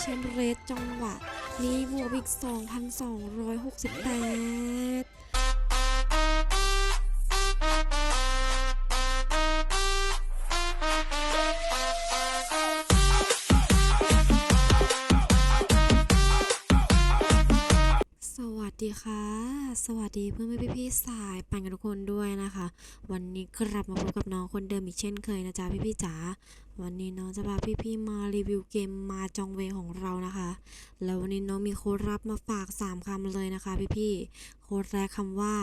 เชมเรสจังหวะ นี้บวกอีก 2,268 สดีค่ะสวัสดีเพื่อนเพื่อนพี่ๆสายปั่นกันทุกคนด้วยนะคะ วันนี้กลับมาพบกับน้องคนเดิมอีกเช่นเคยนะจ๊ะพี่ๆจ๋าวันนี้น้องจะพาพี่ๆมารีวิวเกมมาจองเวของเรานะคะ แล้ววันนี้น้องมีโค้ดรับมาฝาก 3คำเลยนะคะพี่ๆโค้ดแรกคำว่า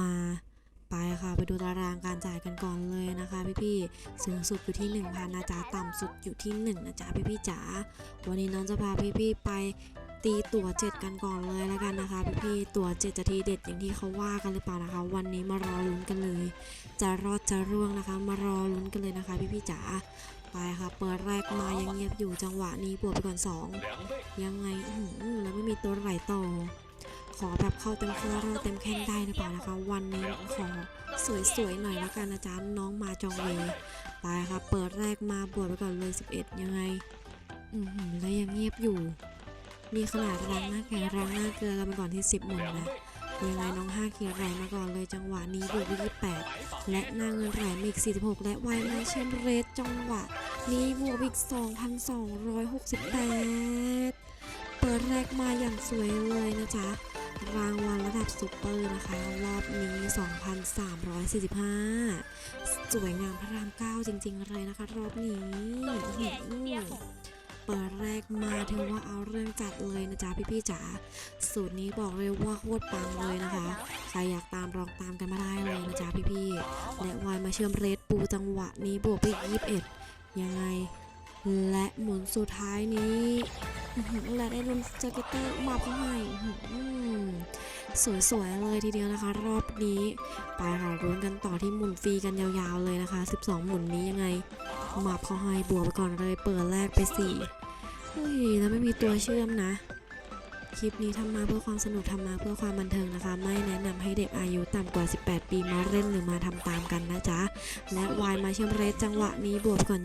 มาไปค่ะไปดูตารางการจ่ายกันก่อนเลยนะคะพี่ๆสูงสุดอยู่ที่1,000นะจ๊ะต่ำสุดอยู่ที่ 1 นะจ๊ะพี่ๆจ๋าวันนี้น้องจะพาพี่ๆไป ตีตัวเจ็ดกันก่อนเลยแล้วกันนะคะพี่ๆตัวเจ็ดจะทีเด็ดอย่างที่เขาว่ากันหรือเปล่านะคะ วันนี้มารอลุ้นกันเลย จะรอดจะร่วงนะคะ มารอลุ้นกันเลยนะคะพี่ๆจ๋าไปค่ะเปิดแรกมายังเงียบอยู่จังหวะนี้บวกไปก่อนสองยังไงอื้อหือแล้วไม่มีตัวไหลต่อ ขอแบบเข้าเต็มข้อเราเต็มแข้งได้หรือเปล่านะคะ วันนี้ขอสวยๆหน่อยแล้วกันนะจ๊ะน้องมาจองเวไปค่ะเปิดแรกมาบวกไปก่อนเลย 11 ยังไงอือหือแล้วยังเงียบอยู่ นี่ขนาดรังหน้าแก่รังหน้าเกลือกันไปก่อนที่ 10หมุนนะยังไงน้อง5เขียนแรงมาก่อนเลยจังหวะนี้บวกไป28 และหน้าเงินแรงมาอีก 46 และไวมาเชมเรสจังหวะ นี้บวกอีก 2,268 เปิดแรกมาอย่างสวยเลยนะจ๊ะ รางวัลระดับซูเปอร์นะคะ รอบนี้ 2,345 สวยงามพระราม 9 จริงๆเลยนะคะ รอบนี้ เปิดแรกมาถือว่าเอาเรื่องจัดเลยนะจ๊ะพี่ๆจ๋าสูตรนี้บอกเลยว่าโคตรปังเลยนะคะใครอยากตามลองตามกันมาได้เลยนะจ๊ะพี่ๆและวายมาเชื่อมเรดปูจังหวะนี้บวกไปอีก21ยังไง และหมุนสุดท้ายนี้และได้ลุนสเก็ตเตอร์มาเข้าให้สวยๆเลยทีเดียวนะคะ รอบนี้ ไปค่ะรุ้นกันต่อที่หมุนฟรีกันยาวๆเลยนะคะ 12 หมุนนี้ยังไงมาเขาให้บวกไปก่อนเลย เปิดแรกไป 4 เฮ้ยแล้วไม่มีตัวเชื่อมนะ คลิปนี้ทำมาเพื่อความสนุกทำมาเพื่อความบันเทิงนะคะ ไม่แนะนำให้เด็กอายุต่ำกว่า 18 ปีมาเล่นหรือมาทำตามกันนะจ๊ะ และวายมาเชื่อมเรสจังหวะนี้บวกก่อน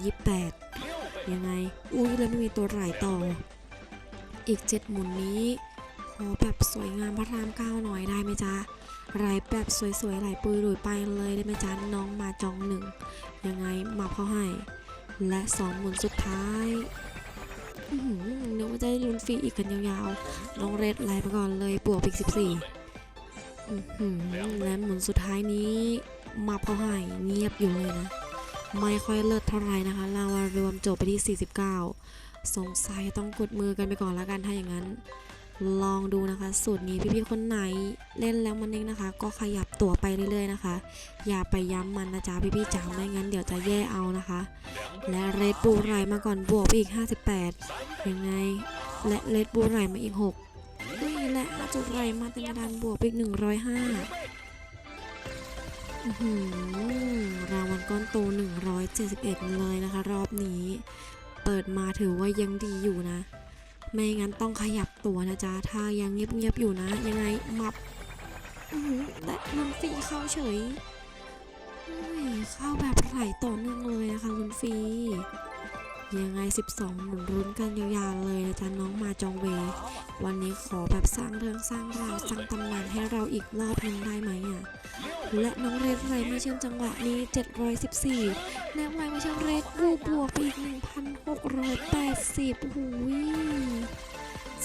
28 ยังไง อุ้ยแล้วไม่มีตัวไหลต่อ อีก 7 หมุนนี้ขอแบบสวยงามพระรามเก้าหน่อยได้ไหมจ๊ะไหลแบบสวยๆไหลปุยหลุยไปเลยได้ไหมจ๊ะน้องมาจองหนึ่งยังไงมาเข้าให้ และสองหมุนสุดท้าย นึกว่าจะได้ลุ้นฟรีอีกกันยาวๆ น้องเรดไล่มาก่อนเลยบวกอีก14และหมุนสุดท้ายนี้มาเข้าให้เงียบอยู่เลยนะ ไม่ค่อยเลิศเท่าไหร่นะคะลาวารวมจบไปที่ 49 สงสัยต้องกดมือกันไปก่อนแล้วกันถ้าอย่างนั้น ลองดูนะคะ สูตรนี้พี่ๆคนไหนเล่นแล้วมันเองนะคะ ก็ขยับตัวไปเรื่อยๆนะคะ อย่าไปย้ำมันนะจ๊ะพี่ๆจ๋าไม่งั้นเดี๋ยวจะแย่เอานะคะ และเรดบูไรมาก่อนบวกไปอีก 58 ยังไง และเรดบูไรมาอีก6อุ้ยและอาจุไรมาเต็มกระดานบวกไปอีก 105อื้อหือรางวัลก้อนโต 171 เลยนะคะ รอบนี้ เปิดมาถือว่ายังดีอยู่นะไม่งั้นต้องขยับ ตัวนะจ๊ะ ถ้ายังเงียบๆอยู่นะ ยังไงมับและลุนฟีเข้าเฉยเข้าแบบไหลต่อเนื่องเลยนะคะลุนฟี ยังไง 12หมุนรุนกันยาวๆเลยนะจ๊ะน้องมาจองเว วันนี้ขอแบบสร้างเรื่องสร้างราวสร้างตำนานให้เราอีกรอบหนึงได้ไหมอะและน้องเรดไรมาเชื่อมจังหวะนี้ 714และไวมาเชื่อมเรดบูบวกไปอีก 1,680หูย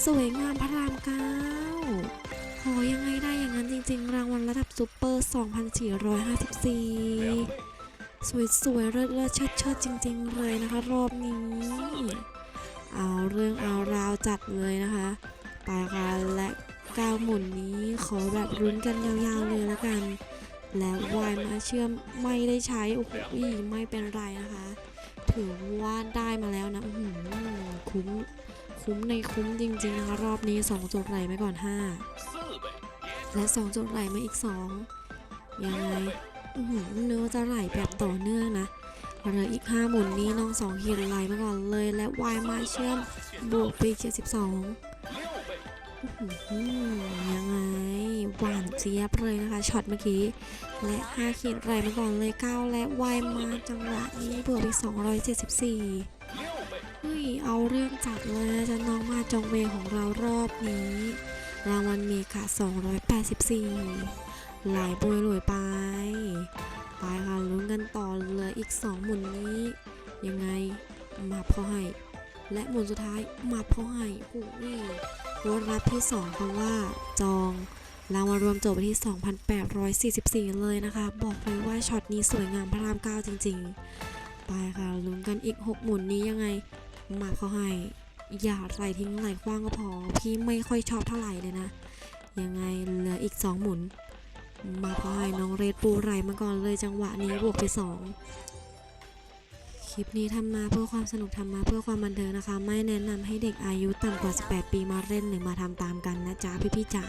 สวยงามพระรามเก้าขอยังไงได้อย่างนั้นจริงๆ รางวัลระดับซูเปอร์ 2,454 สวยๆ เลิศเลิศเชิดเชิดจริงๆ เลยนะคะ รอบนี้ เอาเรื่องเอาราวจัดเลยนะคะไปค่ะและก้าวหมุนนี้ขอแบบรุ้นกันยาวๆ เลยล้วกัน แล้ววายมาเชื่อมไม่ได้ใช้ โอ้โหไม่เป็นไรนะคะ ถือว่าได้มาแล้วนะอื้อหือคุ้ม คุ้มในคุ้มจริงๆนะคะรอบนี้ 2 จุดไหลไปก่อน 5 และ 2 จุดไหลมาอีก 2 ยังไงเนื้อจะไหลแบบต่อเนื่องนะเหลืออีก 5 หมุนนี้น้อง2ขีดไหลมาก่อนเลยและวายมาเชื่อมบวกไปอีก72อื้อหือยังไงหวานเจี๊ยบเลยนะคะช็อตเมื่อกี้ และ5ขีดไหลมาก่อนเลย 9 และวายมาจังหวะนี้บวกไป274 เฮ้ยเอาเรื่องจัดเลยนะจะน้องมาจองเวของเรารอบนี้ รางวัลมีค่ะ 284 หลายบวยหลวยไป ไปค่ะลุ้นกันต่อเหลืออีก 2 หมุนนี้ ยังไงมาพอให้ และหมุนสุดท้ายมาพอให้อู้นี่รถรับที่ 2คำว่าจองรางวัลรวมจบไปที่ 2,844 เลยนะคะ บอกเลยว่าช็อตนี้สวยงามพระรามเก้าจริง ๆ ไปค่ะลุ้นกันอีก 6 หมุนนี้ยังไง มาเขาให้ อย่าใส่ทิ้งไหลกว้างก็พอ พี่ไม่ค่อยชอบเท่าไหร่เลยนะ ยังไงเหลืออีกสองหมุน มาเขาให้น้องเรดปูไหลมาก่อนเลยจังหวะนี้บวกไปสอง คลิปนี้ทำมาเพื่อความสนุกทำมาเพื่อความบันเทิงนะคะ ไม่แนะนำให้เด็กอายุต่ำกว่า 18 ปีมาเล่นหรือมาทำตามกันนะจ๊ะพี่ๆจ๋า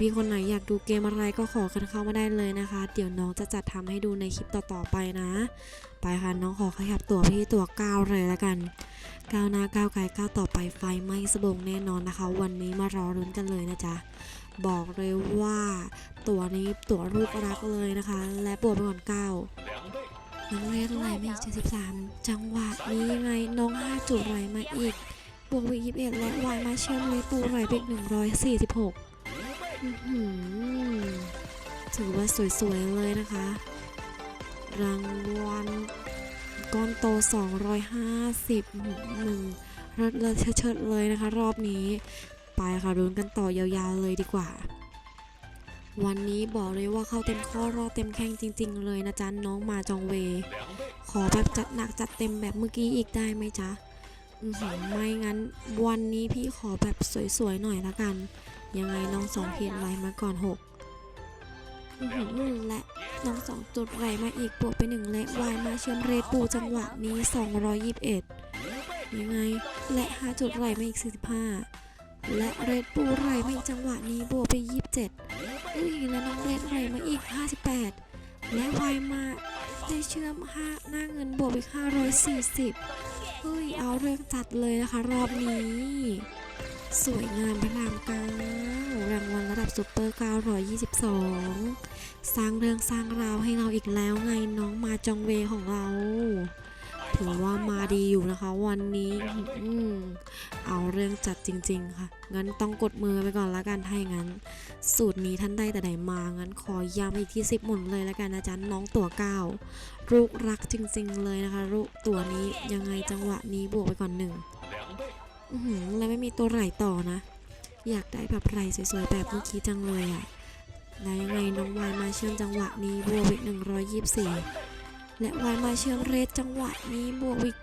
พี่ๆคนไหนอยากดูเกมอะไรก็ขอกันเข้ามาได้เลยนะคะ เดี๋ยวน้องจะจัดทำให้ดูในคลิปต่อๆไปนะ ไปค่ะน้องขอขยับตัวพี่ตัวก้าวเลยละกันก้าวหน้าก้าวไกลก้าวต่อไปไฟไหม้สบงแน่นอนนะคะ วันนี้มารอรุ้นกันเลยนะจ๊ะบอกเลยว่า ตัวนี้ตัวลูกรักเลยนะคะ และบวกไปก่อนเก้า น้องเรียกอะไรไม่เจ็ดสิบสามจังหวะนี้ยังไงน้องห้าจุดไหลมาอีก บวกไปยี่สิบเอ็ดและวายมาเชื่อมเลยปูไหลไปอีกหนึ่งร้อยสี่สิบหกถือว่าสวยๆเลยนะคะ รางวัลก้อนโต 250หนึ่งเลิศเลิศเชิดเลยนะคะ รอบนี้ ไปค่ะรุนกันต่อยาวๆเลยดีกว่า วันนี้บอกเลยว่าเข้าเต็มข้อรอบเต็มแข้งจริง ๆ เลยนะจ๊ะน้องมาจองเว ขอแบบจัดหนักจัดเต็มแบบเมื่อกี้อีกได้ไหมจ๊ะอือหือไม่งั้นวันนี้พี่ขอแบบสวยๆหน่อยละกัน ยังไงน้องสองเขียนไว้มาก่อนหกอือหือและน้องสองจุดไหลมาอีกบวกไปหนึ่งและวายมาเชื่อมเรปูจังหวะนี้ 221 ยังไงและหาจุดไหลมาอีก 45 และเรดปูไหลมาอีกจังหวะนี้บวกไป 27 เอ้ยและน้องเรดไหลมาอีก 58 และวายมาได้เชื่อมห้าหน้าเงินบวกอีก 540 เฮ้ย เอาเรื่องจัดเลยนะคะ รอบนี้ สวยงามพระรามเก้ารางวัลระดับซุปเปอร์ 922 สร้างเรื่องสร้างราวให้เราอีกแล้วไงน้องมาจองเวของเรา ถือว่ามาดีอยู่นะคะ วันนี้อืมเอาเรื่องจัดจริง ๆ ค่ะ งั้นต้องกดมือไปก่อนละกันถ้าอย่างนั้น สูตรนี้ท่านได้แต่ไหนมา งั้นขอย้ำอีกที่10หมุนเลยละกันนะจ๊ะน้องตัวเก้าลูกรักจริง ๆ เลยนะคะลูกตัวนี้ยังไงจังหวะนี้บวกไปก่อนหนึ่งอือหือแล้วไม่มีตัวไหลต่อนะ อยากได้แบบไหลสวยๆแบบเมื่อกี้จังเลยอะแล้วยังไงน้องวายมาเชื่อมจังหวะนี้บวกอีก124 และวายมาเชื่อมเรดจังหวะนี้บวกอีก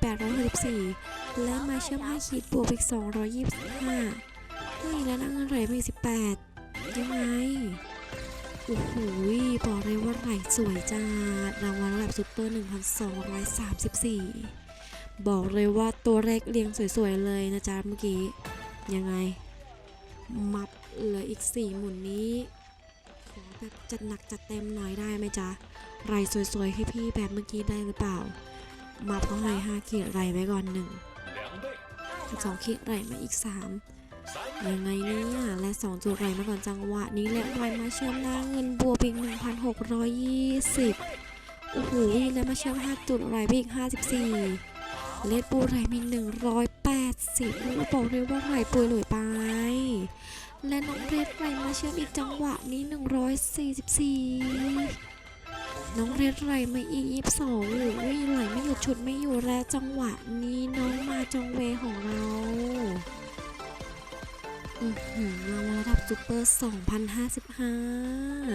864และมาเชื่อม5ขีดบวกอีก225เฮ้ยแล้วนั่งไหลมาอีก18 ยังไง โอ้โหบอกเลยว่าไหลสวยจ้ารางวัลระดับซุปเปอร์ 1,234 บอกเลยว่าตัวเลขเรียงสวยๆเลยนะจ๊ะเมื่อกี้ ยังไง มับเหลืออีก 4 หมุนนี้ขอแบบจัดหนักจัดเต็มหน่อยได้ไหมจ๊ะ ไรสวยๆให้พี่แบบเมื่อกี้ได้หรือเปล่า มาเพราะไร5ขีดไรไว้ก่อนหนึ่งสองขีดไรมาอีก3ยังไงเนี่ยและ2จุดไรมาก่อนจังหวะนี้และไรมาเชื่อมหน้าเงินบวกอีก1,620โอ้โหและมาเชื่อม5จุดไรไปอีก54เลดปูไหลมี180ลูกบบอกเลยว่าไหลปุยหลวยไป และน้องเรดไหลมาเชื่อมอีกจังหวะนี้144น้อยสี่สิบสี่ น้องเรดไหลมาอีก22โอ้ยไหลไม่หยุดชุดไม่อยู่แลจังหวะนี้น้องมาจองเวของเราอือหือราวัลระดับซูเปอร์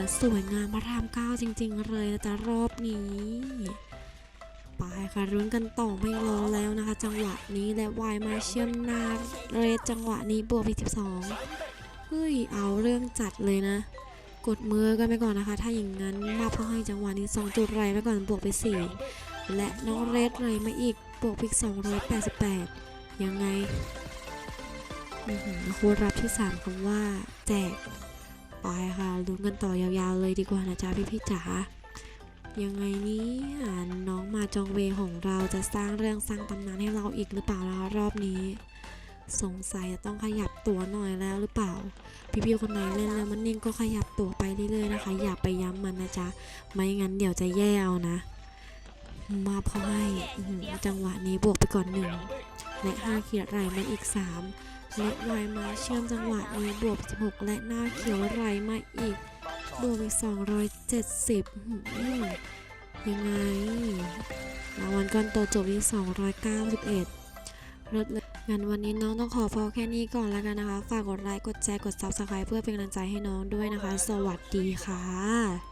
2055 สวยงามพระรามเก้าจริง ๆ เลยนะจ๊ะรอบนี้ไปค่ะรุ้นกันต่อไม่รอแล้วนะคะ จังหวะนี้และวายมาเชื่อมนาเรจังหวะนี้บวกไป12เฮ้ยเอาเรื่องจัดเลยนะ กดมือกันไปก่อนนะคะ ถ้าอย่างนั้นมาเพื่อให้จังหวะนี้2จุดไรไปก่อนบวกไป 4 และน้องเรทไรมาอีกบวกไปอีก288 ยังไงอือหือโค้ดรับที่ 3คำว่า แจกไปค่ะลุ้นกันต่อยาวๆเลยดีกว่านะจ๊ะพี่ๆจ๋ายังไงนี่ยน้องมาจองเวของเราจะสร้างเรื่องสร้างตำนานให้เราอีกหรือเปล่านะคะรอบนี้ สงสัยจะต้องขยับ ตัวหน่อยแล้วหรือเปล่า พี่ๆคนไหนเล่นแล้วมันนิ่งก็ขยับตัวไปเรื่อยๆนะคะ อย่าไปย้ำมันนะจ๊ะ ไม่งั้นเดี๋ยวจะแย่เอานะ มาพอให้จังหวะนี้บวกไปก่อนหนึ่งและ5เขียดไหลมาอีก3เล็กลอยมาเชื่อมจังหวะนี้บวก 16 และหน้าเขียวไหลมาอีก บวกอีก 270ยังไงรางวัลก้อนโตจบที่291ลดเลย งั้นวันนี้น้องต้องขอพอแค่นี้ก่อนแล้วกันนะคะ ฝากกดไลค์ กดแชร์ กด Subscribe เพื่อเป็นกำลังใจให้น้องด้วยนะคะ สวัสดีค่ะ